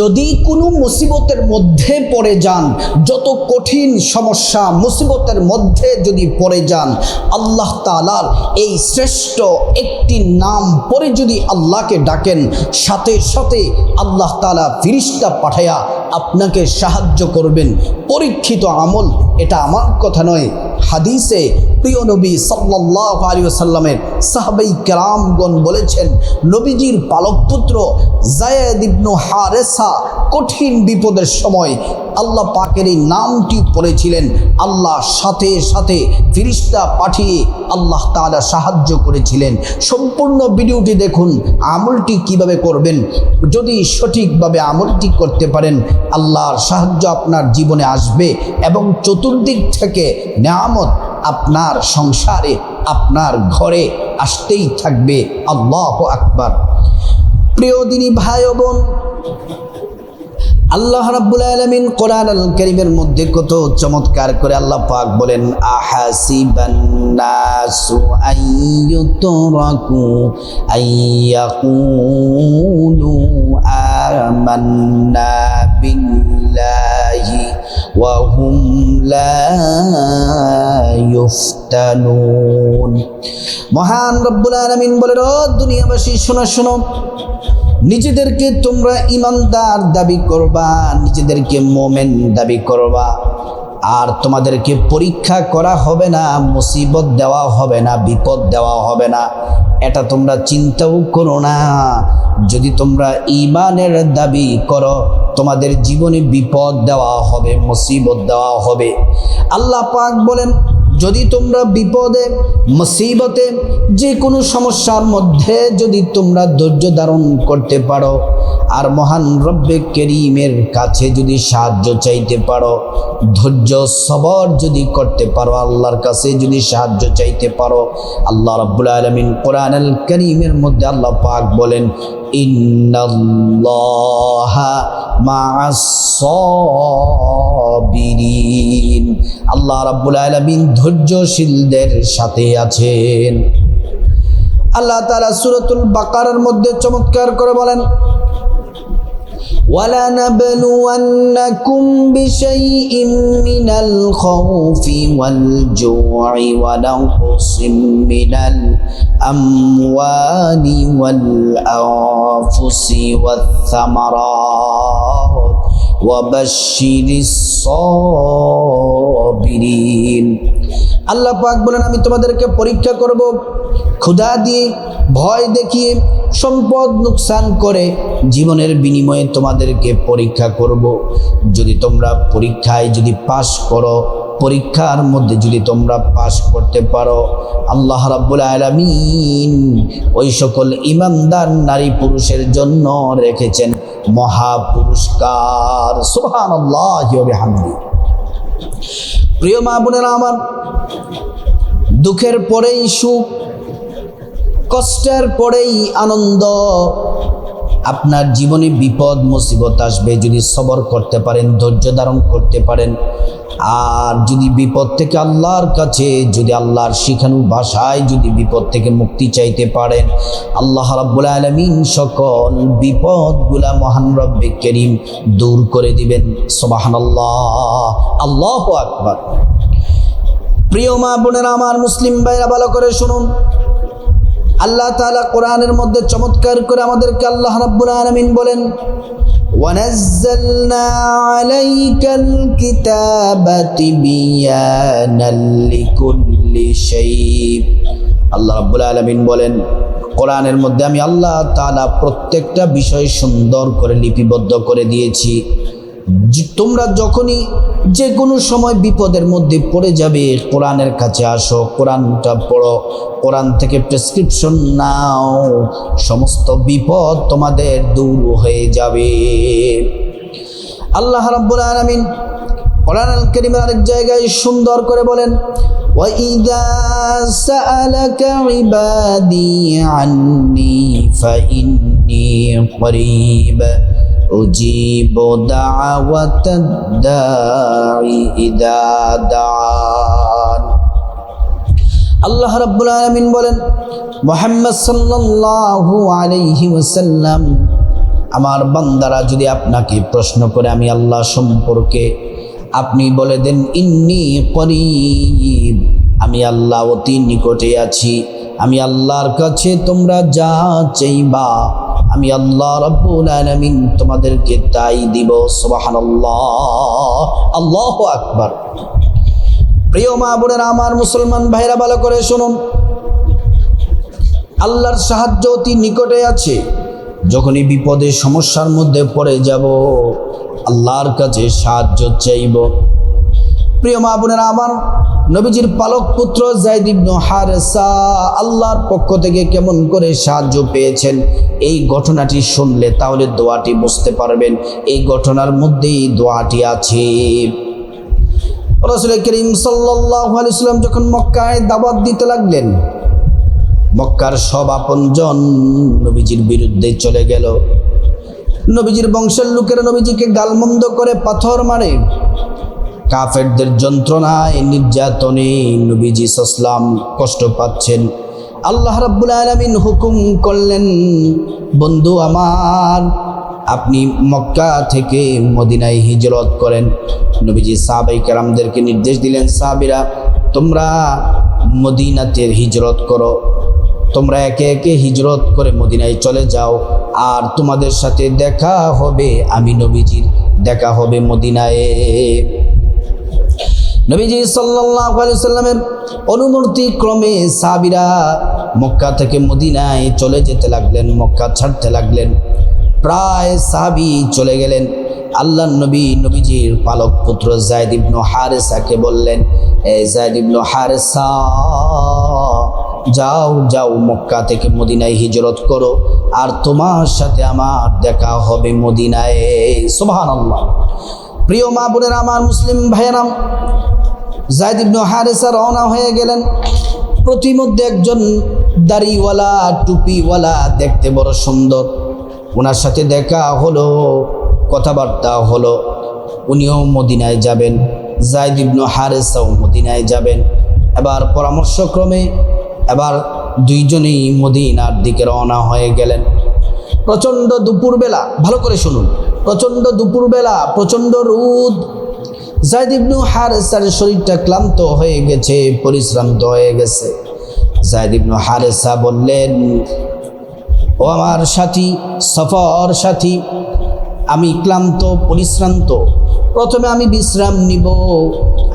যদি কোনো মুসিবতের মধ্যে পড়ে যান, যত কঠিন সমস্যা মুসিবতের মধ্যে যদি পড়ে যান, আল্লাহ তালার এই শ্রেষ্ঠ একটি নাম পরে যদি আল্লাহকে ডাকেন, সাথে সাথে আল্লাহ তালা ফিরিস্তা পাঠায়া আপনাকে সাহায্য করবেন। পরীক্ষিত আমল, এটা আমার কথা নয় হাদিসে প্রিয় নবী সাল্লাহ আলী সাল্লামের সাহাবাই কেরামগণ বলেছেন, নবীজির পালকপুত্র জায়েদ ইবনু হারেসা কঠিন বিপদের সময় আল্লাহ পাকের এই নামটি পড়েছিলেন। আল্লাহ সাথে সাথে ফিরিস্তা পাঠিয়ে আল্লাহ তাআলা সাহায্য করেছিলেন। সম্পূর্ণ ভিডিওটি দেখুন, আমলটি কীভাবে করবেন, যদি সঠিকভাবে আমলটি করতে পারেন, আল্লাহর সাহায্য আপনার জীবনে আসবে এবং চতুর্দিক থেকে নেয়ামত আপনার সংসারে, আপনার ঘরে আসতেই থাকবে। আল্লাহ আকবার। প্রিয় দিনী ভাই বোন আল্লাহ রাব্বুল আলামিন কোরআন আল কারীমের মধ্যে কত চমৎকার করে আল্লাহ পাক বলেন, আহাসিবান নাসু আইয়ুতরাকু আইয়াকুলু আমান্না বিল্লাহি ওয়া হুম লা ইফতানুন। মহান রব্বুল আলামিন বলেন, ও দুনিয়াবাসী, শোনো শোনো। নিজেদেরকে তোমরা ইমানদার দাবি করবা, নিজেদেরকে মোমেন দাবি করবা। আর তোমাদেরকে পরীক্ষা করা হবে না, মুসিবত দেওয়া হবে না, বিপদ দেওয়া হবে না। এটা তোমরা চিন্তাও করো না। যদি তোমরা ইমানের দাবি করো, তোমাদের জীবনে বিপদ দেওয়া হবে, মুসিবত দেওয়া হবে। আল্লাহ পাক বলেন যদি তোমরা বিপদে, মুসিবতে যে কোনো সমস্যার মধ্যে যদি তোমরা ধৈর্য ধারণ করতে পারো, আর মহান রব্বে কেরিমের কাছে যদি সাহায্য চাইতে পারো, ধৈর্য সবর যদি করতে পারো, আল্লাহর কাছে যদি সাহায্য চাইতে পারো, আল্লাহ রব্বুল আলমিন কোরআন আল করিমের মধ্যে আল্লাহ পাক বলেন আল্লাহ রাব্বুল আলামিন ধৈর্যশীলদের সাথে আছেন আল্লাহ তাআলা সূরাতুল বাকারার মধ্যে চমৎকার করে বলেন ولنبلونكم بشيء من الخوف والجوع ونقص من الأموال والأنفس والثمرات وبشر الصابرين আল্লাহ পাক বলেন, আমি তোমাদেরকে পরীক্ষা করব, ক্ষুধা দিয়ে, ভয় দেখিয়ে, সম্পদ নুকসান করে জীবনের বিনিময়ে তোমাদেরকে পরীক্ষা করব। যদি তোমরা পরীক্ষায় যদি পাশ করো, পরীক্ষার মধ্যে যদি তোমরা পাশ করতে পারো, আল্লাহ রাব্বুল আলামিন ওই সকল ইমানদার নারী পুরুষের জন্য রেখেছেন মহা পুরস্কার প্রিয় মা বোনেরা আমার দুঃখের পরেই সুখ কষ্টের পরেই আনন্দ আপনার জীবনে বিপদ, মুসিবত আসবে যদি সবর করতে পারেন, ধৈর্য ধারণ করতে পারেন। আর যদি বিপদ থেকে আল্লাহর কাছে, যদি আল্লাহর শিখানু ভাষায় যদি বিপদ থেকে মুক্তি চাইতে পারেন, আল্লাহ রাব্বুল আলমিন সকল বিপদগুলা মহান রব্বে করিম দূর করে দিবেন। সোবাহান আল্লাহ আল্লাহ আকবার। প্রিয় মা বোনেরা, আমার মুসলিম ভাইরা, ভালো করে শুনুন। আল্লাহ তাআলা কোরআনের মধ্যে চমৎকার করে আমাদেরকে আল্লাহ রাব্বুল আলামিন বলেন ونزلنا عليك الكتاب تبيانا لكل شيء আল্লাহ রাব্বুল আলামিন বলেন কোরআনের মধ্যে আমি আল্লাহ তাআলা প্রত্যেকটা বিষয় সুন্দর করে লিপিবদ্ধ করে দিয়েছি যে তোমরা যখনই যে কোনো সময় বিপদের মধ্যে পড়ে যাবে কোরআনের কাছে আসো কোরআনটা পড়ো কোরআন থেকে প্রেসক্রিপশন নাও সমস্ত বিপদ তোমাদের দূর হয়ে যাবে আল্লাহ রাব্বুল আলামিন কোরআন আল কারীমের আরেক জায়গায় সুন্দর করে বলেন وَإِذَا سَأَلَكَ عِبَادِي عَنِّي فَإِنِّي قَرِيبٌ أجيب دعوة الداعي إذا دعان আল্লাহ রাব্বুল আলামিন বলেন মোহাম্মদ সাল্লাল্লাহু আলাইহি ওয়াসাল্লাম আমার বান্দারা যদি আপনাকে প্রশ্ন করে আমি আল্লাহ সম্পর্কে আপনি বলে দেন ইন্নি করিব আমি আল্লাহ অতি নিকটে আছি আমি আল্লাহর কাছে তোমরা যা চাইবা আমি আল্লাহ রব্বুল আলামিন তোমাদেরকে তাই দিব, সুবহানাল্লাহ। আল্লাহু আকবার। প্রিয় মা বোনেরা, আমার মুসলমান ভাইরা, ভালো করে শুনুন। আল্লাহর সাহায্য অতি নিকটে আছে। যখনই বিপদে, সমস্যার মধ্যে পড়ে যাব, আল্লাহর কাছে সাহায্য চাইব। প্রিয় মা বোনেরা, আমার নবীজির পালক পুত্র জাইদ ইবনু হারেসা আল্লাহর পক্ষ থেকে কেমন করে সাহায্য পেয়েছেন? এই ঘটনাটি শুনলে তাহলে দোয়াটি বুঝতে পারবেন। এই ঘটনার মধ্যেই দোয়াটি আছে। রসুল করিম সাল্লাম যখন মক্কায় দাওয়াত দিতে লাগলেন, মক্কার সব আপনজন নবীজির বিরুদ্ধে চলে গেল। নবীজির বংশের লোকেরা নবীজিকে গালমন্দ করে পাথর মারে। কাফেরদের যন্ত্রণায় নির্যাতনে নবীজি সাসলাম কষ্ট পাচ্ছেন। আল্লাহ রাব্বুল আলামিন হুকুম করলেন, বন্ধু আমার, আপনি মক্কা থেকে মদিনায় হিজরত করেন। নবীজি সাহাবাই কেরামদেরকে নির্দেশ দিলেন, সাহাবিরা, তোমরা মদিনাতে হিজরত করো। তোমরা একে একে হিজরত করে মদিনায় চলে যাও। আর তোমাদের সাথে দেখা হবে, আমি নবীজির দেখা হবে মদিনায়। নবীজি আলাইহি সাল্লামের অনুমতি ক্রমে সাহাবীরা মক্কা থেকে মদিনায় চলে যেতে লাগলেন, মক্কা ছাড়তে লাগলেন। প্রায় সাহাবী চলে গেলেন। আল্লাহ নবী, নবীজির পালক পুত্র জায়দ ইবনু হারেসাকে বললেন এই জায়দ ইবনু হারেসা, যাও যাও মক্কা থেকে মদিনায় হিজরত করো। আর তোমার সাথে আমার দেখা হবে মদিনায়। সুবহানাল্লাহ। প্রিয় মা বোনেরা, আমার মুসলিম ভাইয়েরাম, জায়দ ইবনু হারেসা রওনা হয়ে গেলেন। প্রতিমধ্যে একজন দাড়িওয়ালা, টুপিওয়ালা দেখতে বড় সুন্দর। ওনার সাথে দেখা হলো, কথাবার্তা হলো। উনিও মদিনায় যাবেন, জায়দ ইবনু হারেসাও মদিনায় যাবেন। এবার পরামর্শক্রমে এবার দুইজনেই মদিনার দিকে রওনা হয়ে গেলেন। প্রচণ্ড দুপুরবেলা, ভালো করে শুনুন। প্রচণ্ড দুপুরবেলা, প্রচণ্ড রোদ। জায়দ ইবনু হারেসার শরীরটা ক্লান্ত হয়ে গেছে, পরিশ্রান্ত হয়ে গেছে। জায়দ ইবনু হারেসা বললেন, ও আমার সাথী, সফর সাথী, আমি ক্লান্ত, পরিশ্রান্ত। প্রথমে আমি বিশ্রাম নিব।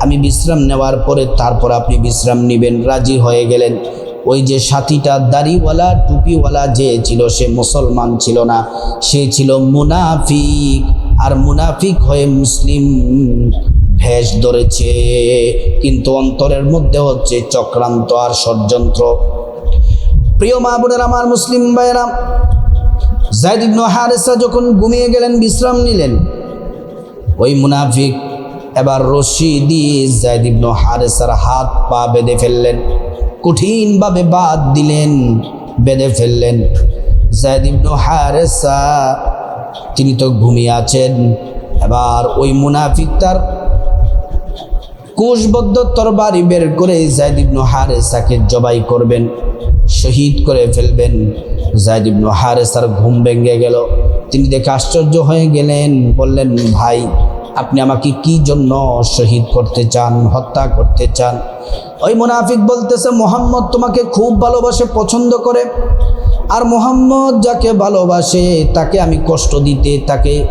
আমি বিশ্রাম নেওয়ার পরে তারপর আপনি বিশ্রাম নেবেন। রাজি হয়ে গেলেন। ওই যে সাথীটা দাড়িওয়ালা, টুপিওয়ালা যে ছিল, সে মুসলমান ছিল না। সে ছিল মুনাফিক আর মুনাফিক হয়ে মুসলিম ভেষ ধরেছে। কিন্তু অন্তরের মধ্যে হচ্ছে চক্রান্ত আর ষড়যন্ত্র। প্রিয় মা বোনের, আমার মুসলিম ভাইয়েরা জায়দ ইবনু হারেসা যখন ঘুমিয়ে গেলেন, বিশ্রাম নিলেন, ওই মুনাফিক এবার রশি দিয়ে জায়দ ইবনু হারেসার হাত পা বেঁধে ফেললেন। কঠিনভাবে বাদ দিলেন, বেঁধে ফেললেন। জায়দ ইবনু হারেসা, তিনি তো ঘুমিয়ে আছেন। এবার ওই মুনাফিক তার কোষবদ্ধ তরবারি বের করে জায়দ ইবনু হারেসাকে জবাই করবেন। শহীদ করে ফেলবেন। জায়দ ইবনু হারেসার ঘুম ভেঙে গেল। তিনি দেখে আশ্চর্য হয়ে গেলেন, বললেন, ভাই, আপনি আমাকে কি জন্য শহীদ করতে চান, হত্যা করতে চান? ওই মুনাফিক বলতেছে, মোহাম্মদ তোমাকে খুব ভালোবাসে, পছন্দ করে। আর মোহাম্মদ যাকে ভালোবাসে, তাকে আমি কষ্ট দিতে, তাকে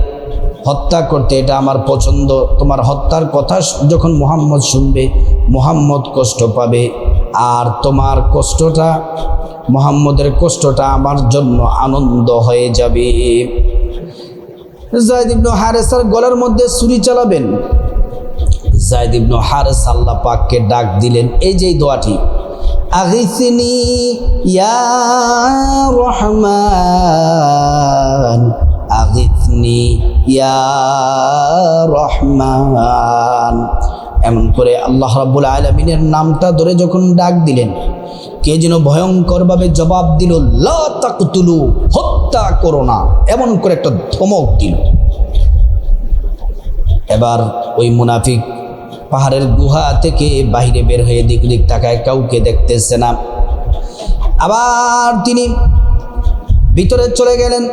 হত্যা করতে, এটা আমার পছন্দ। তোমার হত্যার কথা যখন মোহাম্মদ শুনবে, মোহাম্মদ কষ্ট পাবে। আর তোমার কষ্টটা, মোহাম্মদের কষ্টটা আমার জন্য আনন্দ হয়ে যাবে। জায়দ ইবনু হারেসার গলার মধ্যে ছুরি চালাবেন। জায়দ ইবনু হারেস আল্লাহ পাককে ডাক দিলেন, এই যে দোয়াটি আগিসিনি ইয়া রহমান আগিসনি ইয়া রহমান। এমন করে আল্লাহ রাব্বুল আলমিনের নামটা ধরে যখন ডাক দিলেন, কে যেন ভয়ঙ্করভাবে জবাব দিল, লা তাকতুলু, হত্যা করো না। এমন করে একটা ধমক দিল। এবার ওই মুনাফিক পাহাড়ের গুহা থেকে বাইরে বের হয়ে দিক দিক তাকায়, কাউকে দেখতেছে না। আবার তিনি ভিতরে চলে গেলেন।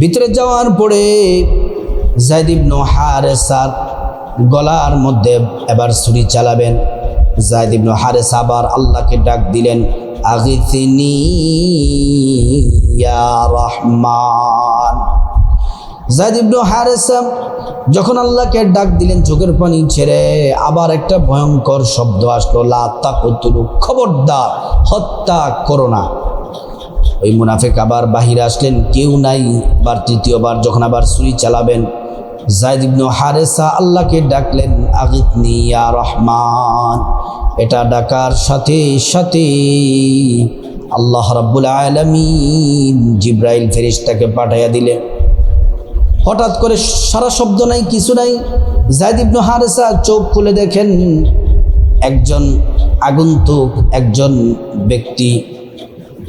ভিতরে যাওয়ার পরে জায়দ ইবনু হারেসার গলার মধ্যে এবার ছুরি চালাবেন। জায়দ ইবনু হারেস আবার আল্লাহকে ডাক দিলেন আগিথিনি ইয়া রহমান। জায়দ ইবনু হারেসা যখন আল্লাহকে ডাক দিলেন চোখের পানি ছেড়ে আবার একটা ভয়ঙ্কর শব্দ আসলো, লা তাকুতুলু, খবরদার, হত্যা করো না। ওই মুনাফেক আবার বাহিরে আসলেন, কেউ নাই। বার তৃতীয়বার যখন আবার ছুরি চালাবেন জায়দ ইবনু হারেসা আল্লাহকে ডাকলেন, আগিতনি ইয়া রহমান। এটা ডাকার সাথে সাথে আল্লাহ রাব্বুল আলামিন জিব্রাইল ফেরেশতাকে পাঠাইয়া দিলেন। হঠাৎ করে সারা শব্দ নাই, কিছু নাই। জায়দ ইবনু হারেসা চোখ খুলে দেখেন, একজন আগন্তুক, একজন ব্যক্তি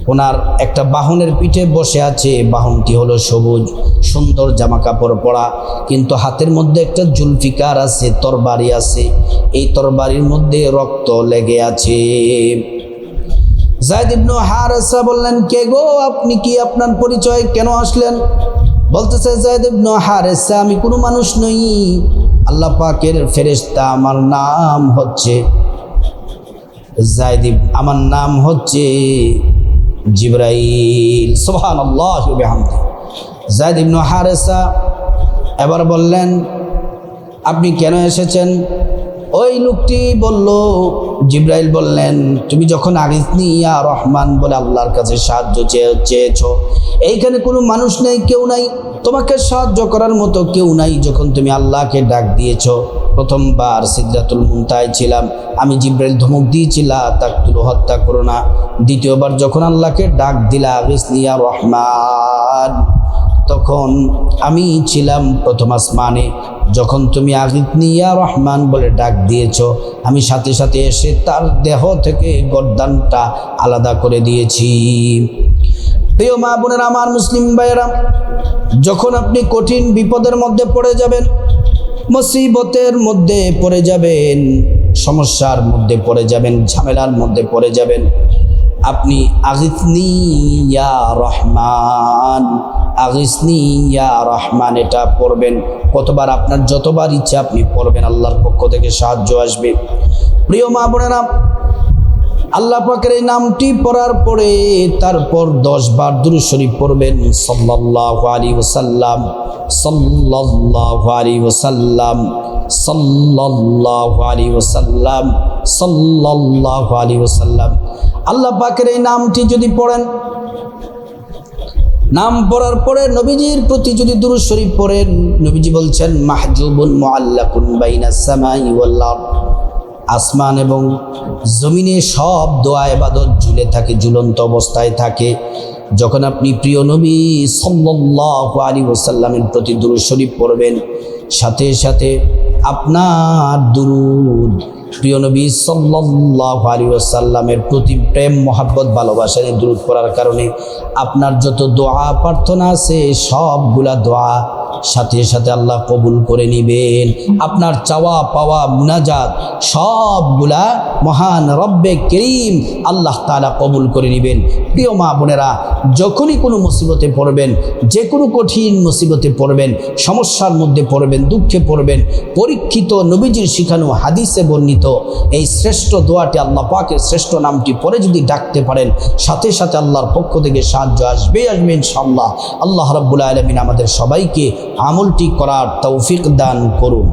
ওনার একটা বাহনের পিঠে বসে আছে। বাহনটি হলো সবুজ, সুন্দর জামা কাপড় পরা, কিন্তু হাতের মধ্যে একটা জুলফিকার আছে, তরবারি আছে। এই তরবারির মধ্যে রক্ত লেগে আছে। জায়দ ইবনু হারেসা বললেন, কে গো? আপনি কি আপনার পরিচয় কেন আসলেন? বলতেছে, জায়দ ইবনু হারেসা, আমি কোনো মানুষ নই। আল্লাহ পাকের ফেরেশতা আমার নাম হচ্ছে জায়দ আমার নাম হচ্ছে জিব্রাইল সোহান জায়দ ইবনু হারেসা এবার বললেন আপনি কেন এসেছেন? ওই লোকটি বলল, জিব্রাইল বললেন, তুমি যখন আগিসনি ইয়া রহমান বলে আল্লাহর কাছে সাহায্য চেয়ে, চেয়েছ, এইখানে কোনো মানুষ নেই, কেউ নাই। তোমাকে সাহায্য করার মতো কেউ নাই যখন তুমি আল্লাহকে ডাক দিয়েছ। প্রথমবার সিদ্ধাতুল মুনতায় ছিলাম। আমি জিব্রাইল ধমক দিয়েছিলাম তাকতুল হত্যা করো না। দ্বিতীয়বার যখন আল্লাহকে ডাক দিলা আগিসনি রহমান। তখন আমি ছিলাম প্রথম আসমানে। যখন তুমি আগিতনিয়া রহমান বলে ডাক দিয়েছ, আমি সাথে সাথে এসে তার দেহ থেকে গরদানটা আলাদা করে দিয়েছি। প্রিয় মা বোনের, আমার মুসলিম ভাইয়েরা, যখন আপনি কঠিন বিপদের মধ্যে পড়ে যাবেন, মুসিবতের মধ্যে পড়ে যাবেন, সমস্যার মধ্যে পড়ে যাবেন, ঝামেলার মধ্যে পড়ে যাবেন, আপনি আগিসনি ইয়া রহমান আগিসনি ইয়া রহমান, এটা পড়বেন। কতবার আপনার যতবার ইচ্ছা আপনি পড়বেন, আল্লাহর পক্ষ থেকে সাহায্য আসবে। প্রিয় মা বোনেরা, আল্লাহ পাকের এই নামটি পড়ার পরে তারপর দশ বার শরীফ পড়বেন। সাল্লাল্লাহু আলাইহি ওয়াসাল্লাম, সাল্লাল্লাহু আলাইহি ওয়াসাল্লাম, সাল্লাল্লাহু আলাইহি ওয়াসাল্লাম, সাল্লাল্লাহু আলাইহি ওয়াসাল্লাম। আল্লাহ পাকের এই নামটি যদি পড়েন নাম পড়ার পরে নবীজির প্রতি যদি দুরুদ শরীফ পড়েন, নবীজি বলছেন, মাহজুবুন মুআল্লাকুন বাইনা সামাই ওয়াল আরদ। আসমান এবং জমিনে সব দোয়া এবাদত ঝুলে থাকে, ঝুলন্ত অবস্থায় থাকে। যখন আপনি প্রিয় নবী সাল্লাল্লাহু আলাইহি ওয়াসাল্লামের প্রতি দুরূদ শরীফ পড়বেন, সাথে সাথে আপনার দুরুদ প্রিয় নবী সাল্লাল্লাহু আলাইহি ওয়াসাল্লামের প্রতি প্রেম, মহাব্বত, ভালোবাসা নিয়ে দূর পড়ার কারণে আপনার যত দোয়া, প্রার্থনা আছে, সবগুলা দোয়া সাথে সাথে আল্লাহ কবুল করে নিবেন। আপনার চাওয়া পাওয়া মুনাজাত সবগুলা মহান রব্বে করিম আল্লাহ তাআলা কবুল করে নিবেন। প্রিয় মা বোনেরা, যখনই কোনো মুসিবতে পড়বেন যে কোনো কঠিন মুসিবতে পড়বেন, সমস্যার মধ্যে পড়বেন, দুঃখে পড়বেন, পরীক্ষিত নবীজির শিখানো হাদিসে বর্ণিত এই শ্রেষ্ঠ দোয়াটি আল্লাহ পাকের শ্রেষ্ঠ নামটি পরে যদি ডাকতে পারেন, সাথে সাথে আল্লাহর পক্ষ থেকে সাহায্য আসবে আসবে ইনশাল্লাহ আল্লাহ রাব্বুল আলমিন আমাদের সবাইকে আমলটি করার তৌফিক দান করুন।